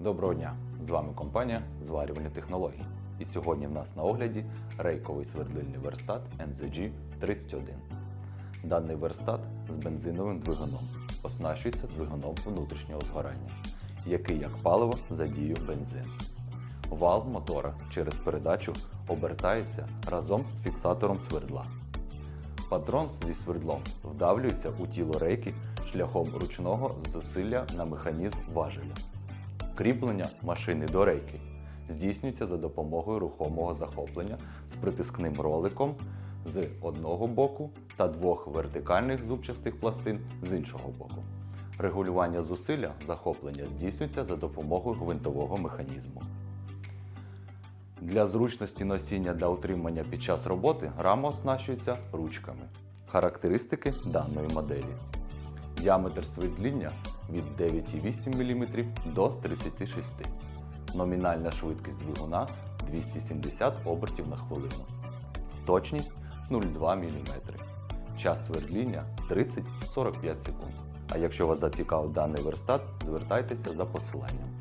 Доброго дня! З вами компанія Зварювальні технології. І сьогодні в нас на огляді рейковий свердлильний верстат NZG 31. Даний верстат з бензиновим двигуном оснащується двигуном внутрішнього згорання, який як паливо задіює бензин. Вал мотора через передачу обертається разом з фіксатором свердла. Патрон зі свердлом вдавлюється у тіло рейки шляхом ручного зусилля на механізм важеля. Кріплення машини до рейки здійснюється за допомогою рухомого захоплення з притискним роликом з одного боку та двох вертикальних зубчастих пластин з іншого боку. Регулювання зусилля захоплення здійснюється за допомогою гвинтового механізму. Для зручності носіння та утримання під час роботи рама оснащується ручками. Характеристики даної моделі. Діаметр свердління від 9,8 мм до 36 Номінальна швидкість двигуна 270 обертів на хвилину. Точність 0,2 мм. Час свердління 30-45 секунд. А якщо вас зацікавив даний верстат, звертайтеся за посиланням.